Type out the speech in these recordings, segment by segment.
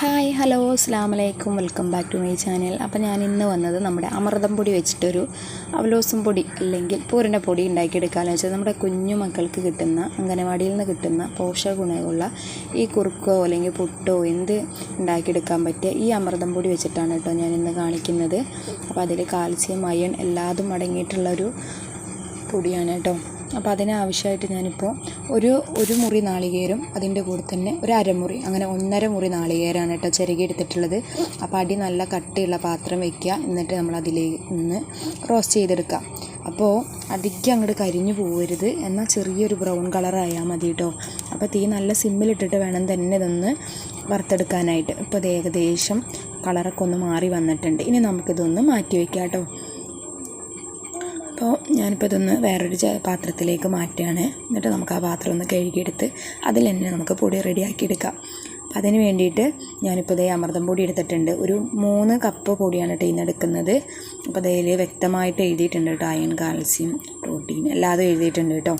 Hi hello അസ്സാം വലൈക്കും welcome back to my channel. അപ്പോൾ ഞാൻ ഇന്ന് വന്നത് നമ്മുടെ അമൃതം പൊടി വെച്ചിട്ടൊരു അവലോസം പൊടി അല്ലെങ്കിൽ പൂരന്റെ പൊടി ഉണ്ടാക്കിയെടുക്കാമെന്ന് വെച്ചാൽ നമ്മുടെ കുഞ്ഞു മക്കൾക്ക് കിട്ടുന്ന അംഗനവാടിയിൽ നിന്ന് കിട്ടുന്ന പോഷക ഗുണമുള്ള ഈ കുറുക്കോ അല്ലെങ്കിൽ പുട്ടോ എന്ത് ഉണ്ടാക്കിയെടുക്കാൻ പറ്റിയ ഈ അമൃതം പൊടി വെച്ചിട്ടാണ് കേട്ടോ ഞാൻ ഇന്ന് കാണിക്കുന്നത്. അപ്പോൾ അതിൽ കാൽസ്യം അയൺ എല്ലാതും അടങ്ങിയിട്ടുള്ളൊരു പൊടിയാണ് കേട്ടോ. അപ്പോൾ അതിനാവശ്യമായിട്ട് ഞാനിപ്പോൾ ഒരു ഒരു മുറി നാളികേരം അതിന്റെ കൂടെ തന്നെ ഒരു അരമുറി അങ്ങനെ ഒന്നര മുറി നാളികേരാണ് കേട്ടോ ചിരകി എടുത്തിട്ടുള്ളത്. അപ്പോൾ അടി നല്ല കട്ടിയുള്ള പാത്രം വയ്ക്കുക എന്നിട്ട് നമ്മൾ അതിലേക്ക് നിന്ന് റോസ്റ്റ് ചെയ്തെടുക്കുക. അപ്പോൾ അതിക്ക് അങ്ങോട്ട് കരിഞ്ഞു പോകരുത് എന്നാൽ ചെറിയൊരു ബ്രൗൺ കളറായാൽ മതി കേട്ടോ അപ്പോൾ തീ നല്ല സിമ്മിലിട്ടിട്ട് വേണം തന്നെ ഇതൊന്ന് വറുത്തെടുക്കാനായിട്ട്. ഇപ്പോൾ ഇത് ഏകദേശം കളറൊക്കെ ഒന്ന് മാറി വന്നിട്ടുണ്ട്. ഇനി നമുക്കിതൊന്ന് മാറ്റി വയ്ക്കാം കേട്ടോ അപ്പോൾ ഞാനിപ്പോൾ ഇതൊന്ന് വേറൊരു പാത്രത്തിലേക്ക് മാറ്റുകയാണ്. എന്നിട്ട് നമുക്ക് ആ പാത്രം ഒന്ന് കഴുകിയെടുത്ത് അതിൽ തന്നെ നമുക്ക് പൊടി റെഡിയാക്കി എടുക്കാം. അപ്പം അതിന് വേണ്ടിയിട്ട് ഞാനിപ്പോൾ ഇതേ അമൃതം പൊടി എടുത്തിട്ടുണ്ട്. ഒരു മൂന്ന് കപ്പ് പൊടിയാണ് കേട്ടോ ഇന്ന് എടുക്കുന്നത്. അപ്പോൾ അതിൽ വ്യക്തമായിട്ട് എഴുതിയിട്ടുണ്ട് കേട്ടോ അയൺ കാൽസ്യം പ്രോട്ടീൻ എല്ലാതും എഴുതിയിട്ടുണ്ട് കേട്ടോ.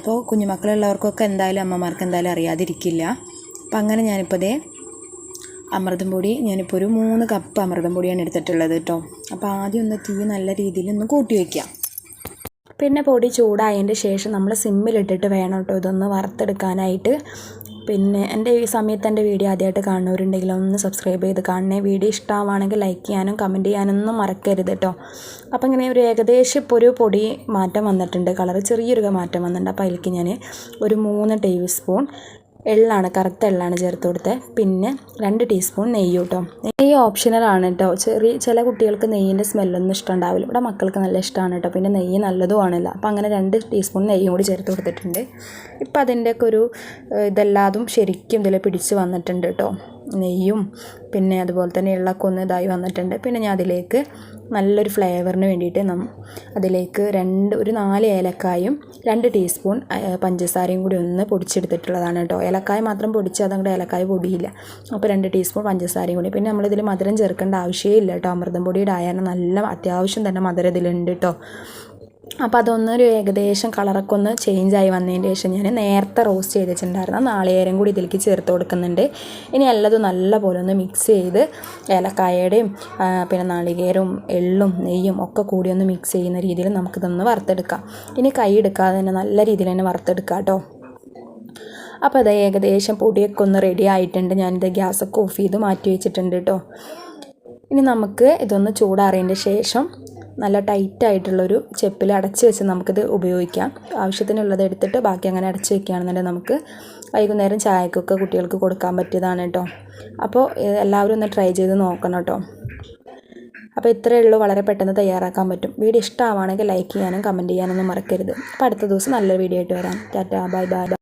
അപ്പോൾ കുഞ്ഞുമക്കളുള്ളവർക്കൊക്കെ എന്തായാലും അമ്മമാർക്ക് എന്തായാലും അറിയാതിരിക്കില്ല. അപ്പം അങ്ങനെ ഞാനിപ്പോൾ ഇതേ അമൃതം പൊടി ഞാനിപ്പോൾ ഒരു മൂന്ന് കപ്പ് അമൃതം പൊടിയാണ് എടുത്തിട്ടുള്ളത് കേട്ടോ അപ്പോൾ ആദ്യം ഒന്ന് തീ നല്ല രീതിയിൽ ഒന്ന് കൂട്ടി വയ്ക്കാം പിന്നെ പൊടി ചൂടായതിന്റെ ശേഷം നമ്മൾ സിമ്മിലിട്ടിട്ട് വേണം കേട്ടോ ഇതൊന്ന് വറുത്തെടുക്കാനായിട്ട്. പിന്നെ എന്റെ ഈ സമയത്ത് എന്റെ വീഡിയോ ആദ്യമായിട്ട് കാണുന്നവരുണ്ടെങ്കിൽ ഒന്ന് സബ്സ്ക്രൈബ് ചെയ്ത് കാണണേ. വീഡിയോ ഇഷ്ടമാണെങ്കിൽ ലൈക്ക് ചെയ്യാനും കമന്റ് ചെയ്യാനൊന്നും മറക്കരുത് കേട്ടോ അപ്പോൾ ഇങ്ങനെ ഒരു ഏകദേശം ഇപ്പോൾ ഒരു പൊടി മാറ്റം വന്നിട്ടുണ്ട്. കളർ ചെറിയൊരു മാറ്റം വന്നിട്ടുണ്ട്. അപ്പോൾ അതിലേക്ക് ഞാൻ ഒരു മൂന്ന് ടേബിൾ സ്പൂൺ എള്ളാണ് കറുത്ത എള്ളാണ് ചേർത്ത് കൊടുത്തത് പിന്നെ രണ്ട് ടീസ്പൂൺ നെയ്യ് കേട്ടോ നെയ്യ് ഓപ്ഷണലാണ് കേട്ടോ ചെറിയ ചില കുട്ടികൾക്ക് നെയ്യിന്റെ സ്മെല്ലൊന്നും ഇഷ്ടമുണ്ടാവില്ല ഇവിടെ മക്കൾക്ക് നല്ല ഇഷ്ടമാണ് കേട്ടോ പിന്നെ നെയ്യ് നല്ലതും ആണല്ലോ. അപ്പോൾ അങ്ങനെ രണ്ട് ടീസ്പൂൺ നെയ്യും കൂടി ചേർത്ത് കൊടുത്തിട്ടുണ്ട്. ഇപ്പം അതിന്റെയൊക്കെ ഒരു ഇതെല്ലാതും ശരിക്കും ഇതിൽ പിടിച്ച് വന്നിട്ടുണ്ട് കേട്ടോ നെയ്യും പിന്നെ അതുപോലെ തന്നെ ഒന്ന് ഇതായി വന്നിട്ടുണ്ട്. പിന്നെ ഞാൻ അതിലേക്ക് നല്ലൊരു ഫ്ലേവറിന് വേണ്ടിയിട്ട് നം അതിലേക്ക് രണ്ട് ഒരു നാല് ഏലക്കായും രണ്ട് ടീസ്പൂൺ പഞ്ചസാരയും കൂടി ഒന്ന് പൊടിച്ചെടുത്തിട്ടുള്ളതാണ് കേട്ടോ. ഏലക്കായ മാത്രം പൊടിച്ച് അതങ്ങോട്ട് ഏലക്കായ പൊടിയില്ല. അപ്പോൾ രണ്ട് ടീസ്പൂൺ പഞ്ചസാരയും കൂടി. പിന്നെ നമ്മളിതിൽ മധുരം ചേർക്കേണ്ട ആവശ്യമേ ഇല്ല കേട്ടോ. അമൃതം പൊടിയുടെ ആയാലും നല്ല അത്യാവശ്യം തന്നെ മധുരം ഇതിലുണ്ട് കേട്ടോ. അപ്പോൾ അതൊന്നൊരു ഏകദേശം കളറൊക്കെ ഒന്ന് ആയി വന്നതിന് ശേഷം ഞാൻ നേരത്തെ റോസ്റ്റ് ചെയ്ത് വെച്ചിട്ടുണ്ടായിരുന്നു നാളികേരം കൂടി ഇതിലേക്ക് ചേർത്ത് കൊടുക്കുന്നുണ്ട്. ഇനി എല്ലാതും നല്ല പോലെ ഒന്ന് മിക്സ് ചെയ്ത് ഏലക്കായയുടെയും പിന്നെ നാളികേരവും എള്ളും നെയ്യും ഒക്കെ കൂടി ഒന്ന് മിക്സ് ചെയ്യുന്ന രീതിയിൽ നമുക്കിതൊന്ന് വറുത്തെടുക്കാം. ഇനി കൈ എടുക്കാതെ തന്നെ നല്ല രീതിയിൽ തന്നെ വറുത്തെടുക്കാം കേട്ടോ. അപ്പോൾ അത് ഏകദേശം പൊടിയൊക്കെ ഒന്ന് റെഡി ആയിട്ടുണ്ട്. ഞാനിത് ഗ്യാസൊക്കെ ഓഫ് ചെയ്ത് മാറ്റി വെച്ചിട്ടുണ്ട് കേട്ടോ. ഇനി നമുക്ക് ഇതൊന്ന് ചൂടാറിയതിന്റെ ശേഷം നല്ല ടൈറ്റ് ആയിട്ടുള്ളൊരു ചെപ്പിൽ അടച്ച് വെച്ച് നമുക്കിത് ഉപയോഗിക്കാം. ആവശ്യത്തിനുള്ളത് എടുത്തിട്ട് ബാക്കി അങ്ങനെ അടച്ച് വെക്കുകയാണെന്നുണ്ടെങ്കിൽ നമുക്ക് വൈകുന്നേരം ചായക്കൊക്കെ കുട്ടികൾക്ക് കൊടുക്കാൻ പറ്റിയതാണ് കേട്ടോ അപ്പോൾ എല്ലാവരും ഒന്ന് ട്രൈ ചെയ്ത് നോക്കണം കേട്ടോ അപ്പോൾ ഇത്രയേ ഉള്ളൂ. വളരെ പെട്ടെന്ന് തയ്യാറാക്കാൻ പറ്റും. വീഡിയോ ഇഷ്ടമാവാണെങ്കിൽ ലൈക്ക് ചെയ്യാനും കമന്റ് ചെയ്യാനൊന്നും മറക്കരുത്. അപ്പോൾ അടുത്ത ദിവസം നല്ലൊരു വീഡിയോ ആയിട്ട് വരാം. Tata bye bye.